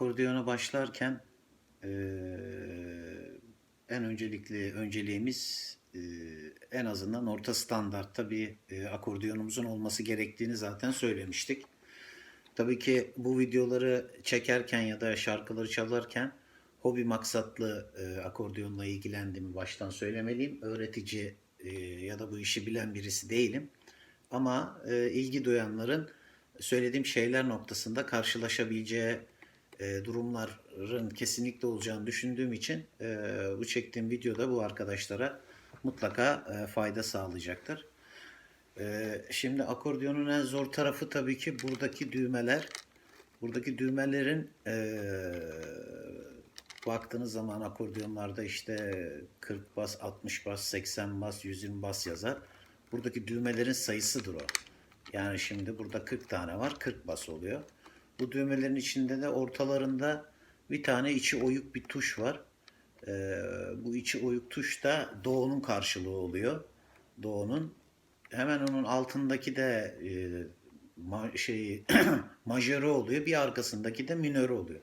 akordiyona başlarken eee, en öncelikli önceliğimiz eee, en azından orta standartta bir eee, akordiyonumuzun olması gerektiğini zaten söylemiştik. Tabii ki bu videoları çekerken ya da şarkıları çalarken hobi maksatlı e, akordiyonla ilgilendiğimi baştan söylemeliyim. Öğretici e, ya da bu işi bilen birisi değilim. Ama e, ilgi duyanların söylediğim şeyler noktasında karşılaşabileceği e, durumların kesinlikle olacağını düşündüğüm için e, bu çektiğim videoda bu arkadaşlara mutlaka e, fayda sağlayacaktır. Ee, şimdi akordiyonun en zor tarafı tabii ki buradaki düğmeler. Buradaki düğmelerin eee, baktığınız zaman akordiyonlarda işte 40 bas, 60 bas, 80 bas, 120 bas yazar. Buradaki düğmelerin sayısıdır o. Yani şimdi burada 40 tane var, 40 bas oluyor. Bu düğmelerin içinde de ortalarında bir tane içi oyuk bir tuş var. Ee, bu içi oyuk tuş da doğunun karşılığı oluyor. Doğunun hemen onun altındaki de e, ma- şey majörü oluyor. Bir arkasındaki de minörü oluyor.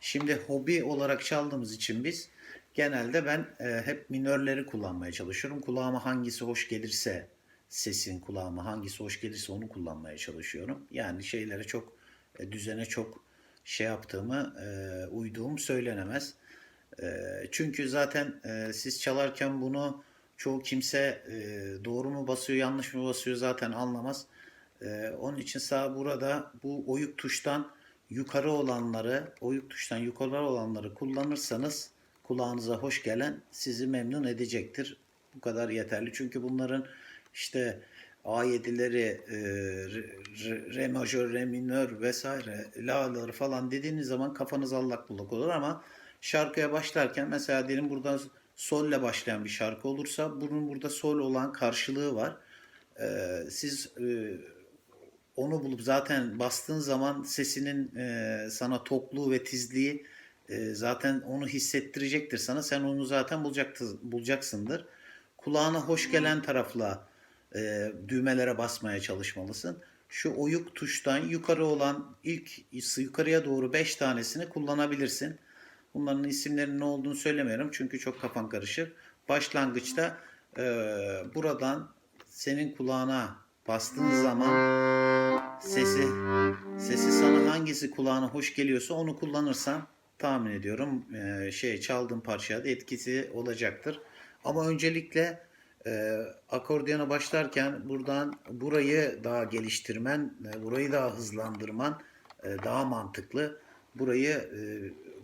Şimdi hobi olarak çaldığımız için biz genelde ben e, hep minörleri kullanmaya çalışıyorum. Kulağıma hangisi hoş gelirse sesin kulağıma hangisi hoş gelirse onu kullanmaya çalışıyorum. Yani şeylere çok düzene çok şey yaptığımı e, uyduğum söylenemez. E, çünkü zaten e, siz çalarken bunu çoğu kimse e, doğru mu basıyor yanlış mı basıyor zaten anlamaz. E, onun için sağ burada bu oyuk tuştan yukarı olanları, oyuk tuştan yukarı olanları kullanırsanız kulağınıza hoş gelen sizi memnun edecektir. Bu kadar yeterli. Çünkü bunların işte A7'leri, e, re, re- majör, re minör vesaire, la'ları falan dediğiniz zaman kafanız allak bullak olur ama şarkıya başlarken mesela diyelim burada solle başlayan bir şarkı olursa bunun burada sol olan karşılığı var. Ee, siz e, onu bulup zaten bastığın zaman sesinin e, sana tokluğu ve tizliği e, zaten onu hissettirecektir sana. Sen onu zaten bulacaktır, bulacaksındır. Kulağına hoş gelen tarafla e, düğmelere basmaya çalışmalısın. Şu oyuk tuştan yukarı olan ilk yukarıya doğru 5 tanesini kullanabilirsin. Bunların isimlerinin ne olduğunu söylemiyorum çünkü çok kafan karışır. Başlangıçta e, buradan senin kulağına bastığın zaman sesi sesi sana hangisi kulağına hoş geliyorsa onu kullanırsan tahmin ediyorum e, şey çaldığın parçaya da etkisi olacaktır. Ama öncelikle e, akordiyona başlarken buradan burayı daha geliştirmen, e, burayı daha hızlandırman e, daha mantıklı. Burayı e,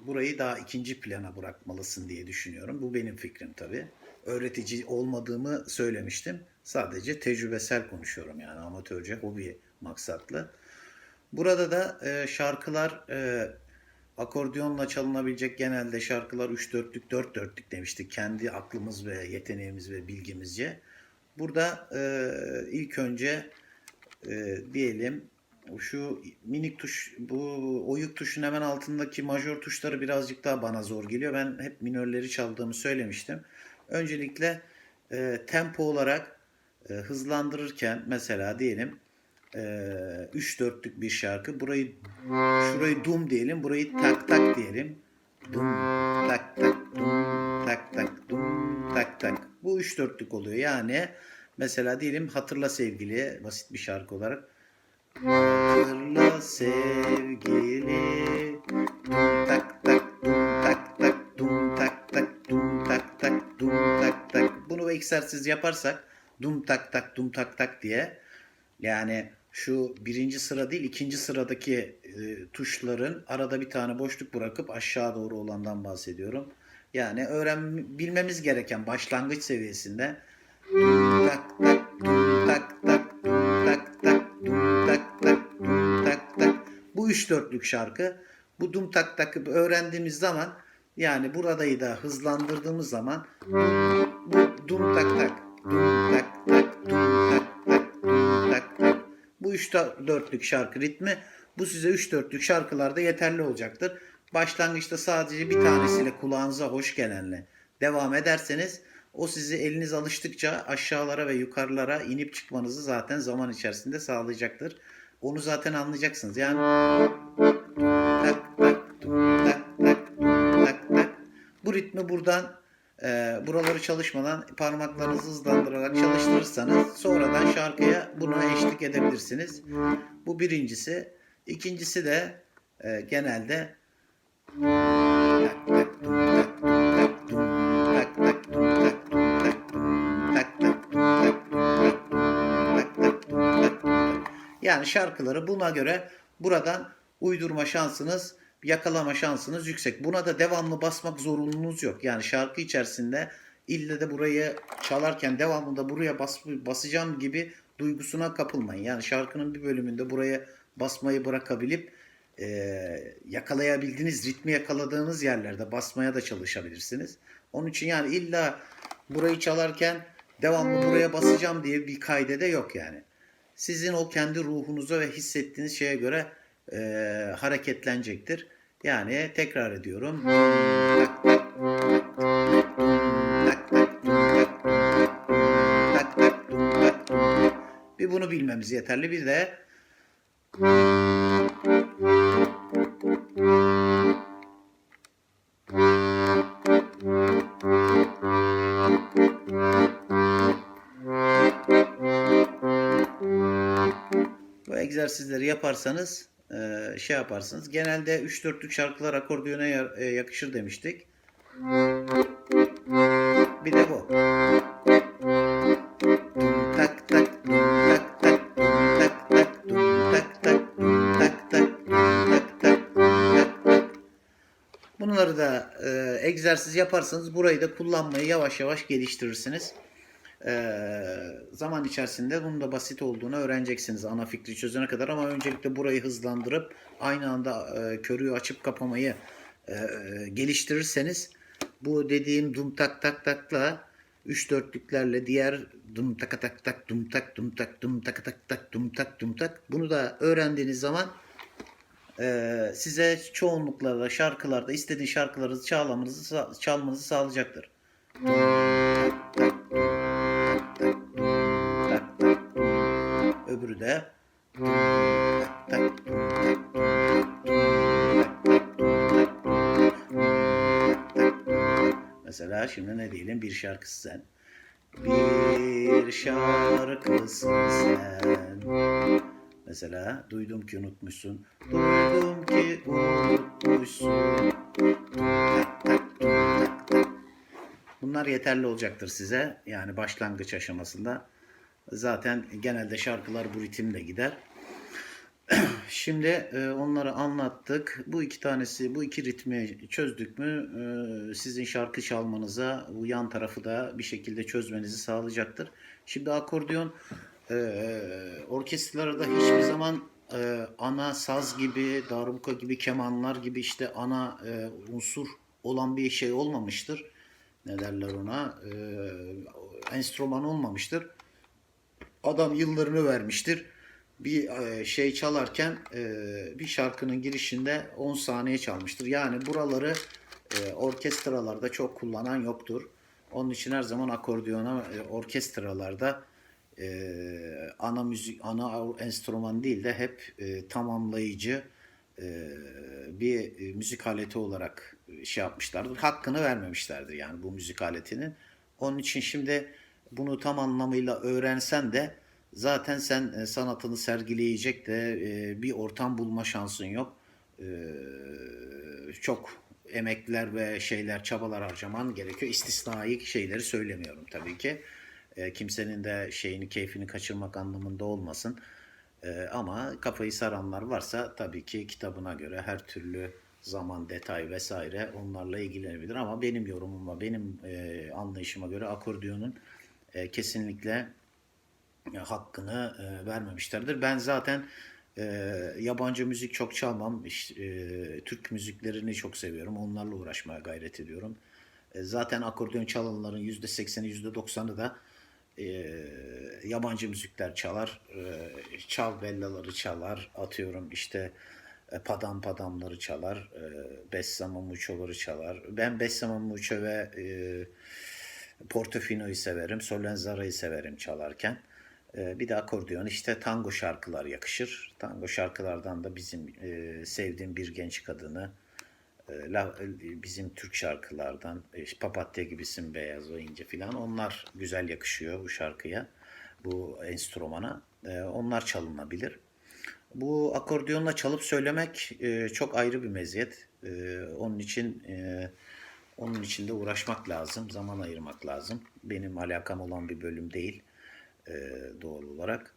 burayı daha ikinci plana bırakmalısın diye düşünüyorum. Bu benim fikrim tabii. Öğretici olmadığımı söylemiştim. Sadece tecrübesel konuşuyorum yani amatörce, hobi maksatlı. Burada da e, şarkılar e, akordiyonla çalınabilecek genelde şarkılar 3 dörtlük 4 dörtlük demiştik. Kendi aklımız ve yeteneğimiz ve bilgimizce. Burada e, ilk önce e, diyelim şu minik tuş bu oyuk tuşun hemen altındaki majör tuşları birazcık daha bana zor geliyor. Ben hep minörleri çaldığımı söylemiştim. Öncelikle e, tempo olarak e, hızlandırırken mesela diyelim 3 dörtlük bir şarkı. Burayı şurayı dum diyelim, burayı tak tak diyelim. Dum tak tak dum tak tak dum tak tak. Bu 3 dörtlük oluyor. Yani mesela diyelim hatırla sevgili basit bir şarkı olarak. Hatırla sevgili dum tak tak dum tak tak dum tak tak dum tak tak dum tak tak. Bunu egzersiz yaparsak dum tak tak dum tak tak diye yani şu birinci sıra değil ikinci sıradaki e, tuşların arada bir tane boşluk bırakıp aşağı doğru olandan bahsediyorum. Yani öğren bilmemiz gereken başlangıç seviyesinde tak tak tak tak tak tak tak tak tak tak bu üç dörtlük şarkı bu dum tak takı öğrendiğimiz zaman yani buradayı da hızlandırdığımız zaman bu dum tak tak dum tak 3-4'lük şarkı ritmi. Bu size 3-4'lük şarkılarda yeterli olacaktır. Başlangıçta sadece bir tanesiyle kulağınıza hoş gelenle devam ederseniz o sizi eliniz alıştıkça aşağılara ve yukarılara inip çıkmanızı zaten zaman içerisinde sağlayacaktır. Onu zaten anlayacaksınız. Yani tak tak tak tak tak tak. Bu ritmi buradan e, buraları çalışmadan parmaklarınızı hızlandırarak çalıştırırsanız sonradan şarkıya buna eşlik edebilirsiniz. Bu birincisi. İkincisi de e, genelde yani şarkıları buna göre buradan uydurma şansınız yakalama şansınız yüksek. Buna da devamlı basmak zorunluluğunuz yok. Yani şarkı içerisinde ille de burayı çalarken devamlı da buraya bas, basacağım gibi duygusuna kapılmayın. Yani şarkının bir bölümünde buraya basmayı bırakabilip e, yakalayabildiğiniz, ritmi yakaladığınız yerlerde basmaya da çalışabilirsiniz. Onun için yani illa burayı çalarken devamlı buraya basacağım diye bir kaydede yok yani. Sizin o kendi ruhunuza ve hissettiğiniz şeye göre e, hareketlenecektir. Yani tekrar ediyorum. Bir bunu bilmemiz yeterli. Bir de Bu egzersizleri yaparsanız e, şey yaparsınız. Genelde 3-4'lük şarkılar akordiyona e, yakışır demiştik. Bir de bu. Bunları da e, egzersiz yaparsanız burayı da kullanmayı yavaş yavaş geliştirirsiniz. E, zaman içerisinde bunun da basit olduğunu öğreneceksiniz ana fikri çözene kadar. Ama öncelikle burayı hızlandırıp aynı anda e, körüğü açıp kapamayı e, geliştirirseniz bu dediğim dum tak tak takla 3 dörtlüklerle diğer dum tak tak tak dum tak dum tak dum tak tak tak dum tak dum tak. Bunu da öğrendiğiniz zaman e, size çoğunlukla da şarkılarda istediğin şarkıları çalmanızı sa- çalmanızı sağlayacaktır. Dum tak dum. Mesela şimdi ne diyelim bir şarkısı sen. Bir şarkısın sen. Mesela duydum ki unutmuşsun. Duydum ki unutmuşsun. Bunlar yeterli olacaktır size. Yani başlangıç aşamasında. Zaten genelde şarkılar bu ritimle gider. Şimdi e, onları anlattık. Bu iki tanesi, bu iki ritmi çözdük mü e, sizin şarkı çalmanıza bu yan tarafı da bir şekilde çözmenizi sağlayacaktır. Şimdi akordeon e, orkestralarda hiçbir zaman e, ana saz gibi, darbuka gibi, kemanlar gibi işte ana e, unsur olan bir şey olmamıştır. Ne derler ona? E, enstrüman olmamıştır. Adam yıllarını vermiştir bir e, şey çalarken e, bir şarkının girişinde 10 saniye çalmıştır. Yani buraları e, orkestralarda çok kullanan yoktur. Onun için her zaman akordiyona orkestralarda ana müzik ana enstrüman değil de hep tamamlayıcı bir müzik aleti olarak şey yapmışlardır. Hakkını vermemişlerdir yani bu müzik aletinin. Onun için şimdi bunu tam anlamıyla öğrensen de zaten sen e, sanatını sergileyecek de e, bir ortam bulma şansın yok. E, çok emekler ve şeyler, çabalar harcaman gerekiyor. İstisnai şeyleri söylemiyorum tabii ki. Kimsenin de şeyini, keyfini kaçırmak anlamında olmasın. Ama kafayı saranlar varsa tabii ki kitabına göre her türlü zaman, detay vesaire onlarla ilgilenebilir. Ama benim yorumuma, benim anlayışıma göre akordiyonun e, kesinlikle e, hakkını e, vermemişlerdir. Ben zaten e, yabancı müzik çok çalmam. İşte, e, Türk müziklerini çok seviyorum. Onlarla uğraşmaya gayret ediyorum. E, zaten akordeon çalanların %80'i %90'ı da e, yabancı müzikler çalar. E, çal bellaları çalar. Atıyorum işte e, padam padamları çalar. E, Bessama Mucho'ları çalar. Ben Bessama Mucho ve e, Portofino'yu severim. Solenzara'yı severim çalarken. Ee, Bir de akordeon işte tango şarkılar yakışır. Tango şarkılardan da bizim e, sevdiğim bir genç kadını e, e, bizim Türk şarkılardan Papatya gibisin beyaz o ince filan onlar güzel yakışıyor bu şarkıya bu enstrümana onlar çalınabilir. Bu akordiyonla çalıp söylemek çok ayrı bir meziyet. Onun için onun için de uğraşmak lazım, zaman ayırmak lazım. Benim alakam olan bir bölüm değil e, doğal olarak.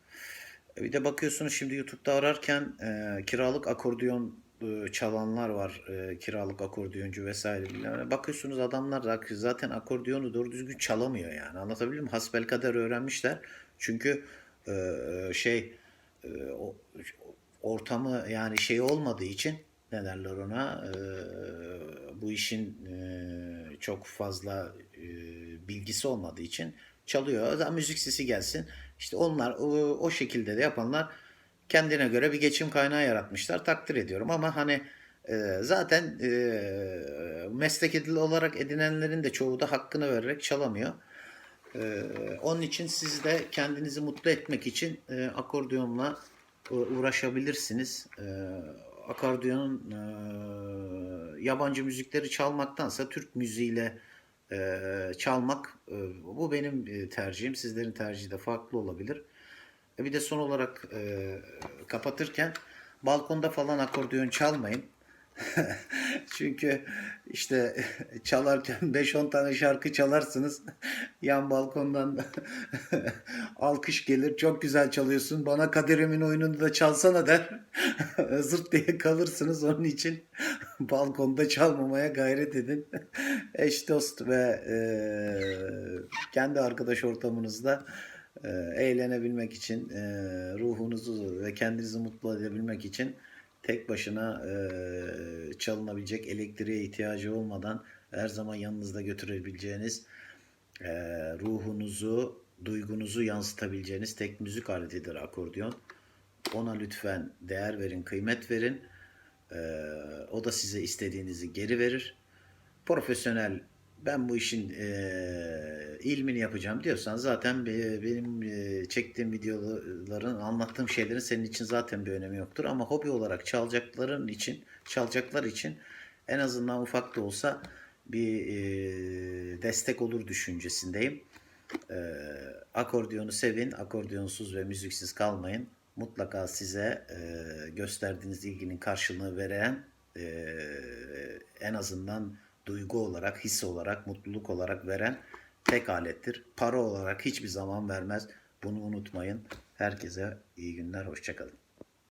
Bir de bakıyorsunuz şimdi YouTube'da ararken e, kiralık akordeon e, çalanlar var. E, kiralık akordiyoncu vesaire. bilmem. Bakıyorsunuz adamlar da zaten akordiyonu doğru düzgün çalamıyor yani. Anlatabiliyor muyum? Hasbelkader öğrenmişler. Çünkü e, şey e, o, ortamı yani şey olmadığı için ne derler ona e, bu işin e, çok fazla e, bilgisi olmadığı için çalıyor. O zaman müzik sesi gelsin. İşte onlar o, o şekilde de yapanlar kendine göre bir geçim kaynağı yaratmışlar. Takdir ediyorum ama hani e, zaten e, meslek edil olarak edinenlerin de çoğu da hakkını vererek çalamıyor. Ee, onun için siz de kendinizi mutlu etmek için e, akordiyonla u- uğraşabilirsiniz. Ee, akordiyonun e, yabancı müzikleri çalmaktansa Türk müziğiyle e, çalmak e, bu benim e, tercihim. Sizlerin tercihi de farklı olabilir. E, bir de son olarak e, kapatırken balkonda falan akordeon çalmayın. Çünkü işte çalarken 5-10 tane şarkı çalarsınız. Yan balkondan alkış gelir. Çok güzel çalıyorsun. Bana Kaderem'in oyununu da çalsana der. Zırt diye kalırsınız. Onun için balkonda çalmamaya gayret edin. Eş dost ve e, kendi arkadaş ortamınızda e, eğlenebilmek için, e, ruhunuzu ve kendinizi mutlu edebilmek için tek başına e, çalınabilecek elektriğe ihtiyacı olmadan her zaman yanınızda götürebileceğiniz e, ruhunuzu, duygunuzu yansıtabileceğiniz tek müzik aletidir akordeon. Ona lütfen değer verin, kıymet verin. E, o da size istediğinizi geri verir. Profesyonel ben bu işin e, ilmini yapacağım diyorsan zaten be- benim e, çektiğim videoların anlattığım şeylerin senin için zaten bir önemi yoktur ama hobi olarak çalacakların için çalacaklar için en azından ufak da olsa bir e, destek olur düşüncesindeyim. E, akordiyonu sevin, akordiyonsuz ve müziksiz kalmayın. Mutlaka size e, gösterdiğiniz ilginin karşılığını veren e, en azından duygu olarak, his olarak, mutluluk olarak veren tek alettir. Para olarak hiçbir zaman vermez. Bunu unutmayın. Herkese iyi günler, hoşçakalın.